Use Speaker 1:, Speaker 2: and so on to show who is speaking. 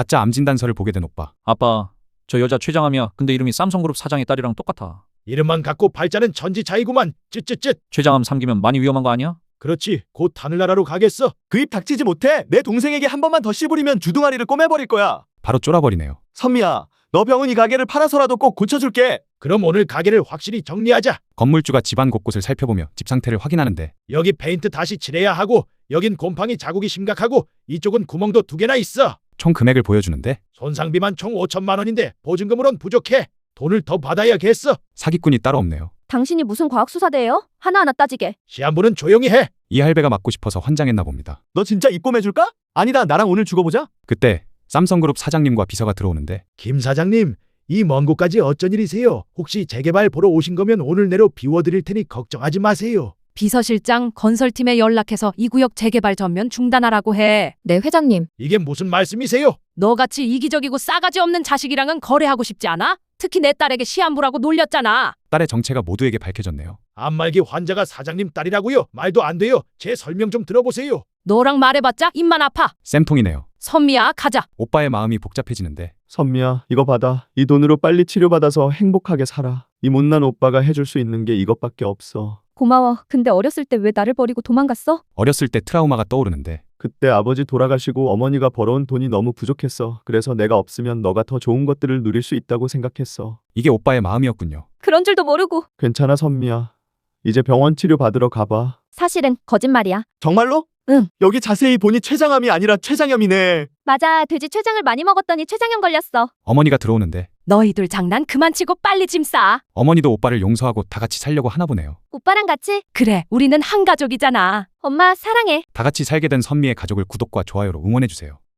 Speaker 1: 가짜 암 진단서를 보게 된 오빠.
Speaker 2: 아빠, 저 여자 최장암이야. 근데 이름이 삼성그룹 사장의 딸이랑 똑같아.
Speaker 3: 이름만 갖고 발자는 천지차이구만. 쯧쯧쯧.
Speaker 2: 최장암 삼기면 많이 위험한 거 아니야?
Speaker 3: 그렇지. 곧 하늘나라로 가겠어.
Speaker 4: 그 입 닥치지 못해. 내 동생에게 한 번만 더 씨부리면 주둥아리를 꼬매버릴 거야.
Speaker 1: 바로 쫄아버리네요.
Speaker 4: 선미야, 너 병은 이 가게를 팔아서라도 꼭 고쳐줄게.
Speaker 3: 그럼 오늘 가게를 확실히 정리하자.
Speaker 1: 건물주가 집안 곳곳을 살펴보며 집 상태를 확인하는데
Speaker 3: 여기 페인트 다시 칠해야 하고 여긴 곰팡이 자국이 심각하고 이쪽은 구멍도 두 개나 있어.
Speaker 1: 총 금액을 보여주는데
Speaker 3: 손상비만 총 5천만 원인데 보증금으론 부족해. 돈을 더 받아야겠어.
Speaker 1: 사기꾼이 따로 없네요.
Speaker 5: 당신이 무슨 과학수사대예요? 하나하나 따지게.
Speaker 3: 시한부는 조용히 해.
Speaker 1: 이 할배가 맞고 싶어서 환장했나 봅니다.
Speaker 4: 너 진짜 입 꼬매줄까? 아니다, 나랑 오늘 죽어보자.
Speaker 1: 그때 삼성그룹 사장님과 비서가 들어오는데
Speaker 3: 김 사장님, 이 먼 곳까지 어쩐 일이세요? 혹시 재개발 보러 오신 거면 오늘 내로 비워드릴 테니 걱정하지 마세요.
Speaker 6: 비서실장 건설팀에 연락해서 이 구역 재개발 전면 중단하라고 해.
Speaker 5: 네, 회장님.
Speaker 3: 이게 무슨 말씀이세요?
Speaker 6: 너같이 이기적이고 싸가지 없는 자식이랑은 거래하고 싶지 않아? 특히 내 딸에게 시한부라고 놀렸잖아.
Speaker 1: 딸의 정체가 모두에게 밝혀졌네요.
Speaker 3: 암말기 환자가 사장님 딸이라고요? 말도 안 돼요. 제 설명 좀 들어보세요.
Speaker 6: 너랑 말해봤자 입만 아파.
Speaker 1: 쌤통이네요.
Speaker 6: 선미야 가자.
Speaker 1: 오빠의 마음이 복잡해지는데
Speaker 4: 선미야, 이거 받아. 이 돈으로 빨리 치료받아서 행복하게 살아. 이 못난 오빠가 해줄 수 있는 게 이것밖에 없어.
Speaker 5: 고마워. 근데 어렸을 때 왜 나를 버리고 도망갔어?
Speaker 1: 어렸을 때 트라우마가 떠오르는데
Speaker 4: 그때 아버지 돌아가시고 어머니가 벌어온 돈이 너무 부족했어. 그래서 내가 없으면 너가 더 좋은 것들을 누릴 수 있다고 생각했어.
Speaker 1: 이게 오빠의 마음이었군요.
Speaker 5: 그런 줄도 모르고.
Speaker 4: 괜찮아, 선미야. 이제 병원 치료 받으러 가봐.
Speaker 5: 사실은 거짓말이야.
Speaker 4: 정말로?
Speaker 5: 응.
Speaker 4: 여기 자세히 보니 췌장암이 아니라 췌장염이네.
Speaker 5: 맞아. 돼지 췌장을 많이 먹었더니 췌장염 걸렸어.
Speaker 1: 어머니가 들어오는데
Speaker 6: 너희들 장난 그만 치고 빨리 짐 싸.
Speaker 1: 어머니도 오빠를 용서하고 다 같이 살려고 하나 보네요.
Speaker 5: 오빠랑 같이
Speaker 6: 그래, 우리는 한 가족이잖아.
Speaker 5: 엄마 사랑해.
Speaker 1: 다 같이 살게 된 선미의 가족을 구독과 좋아요로 응원해주세요.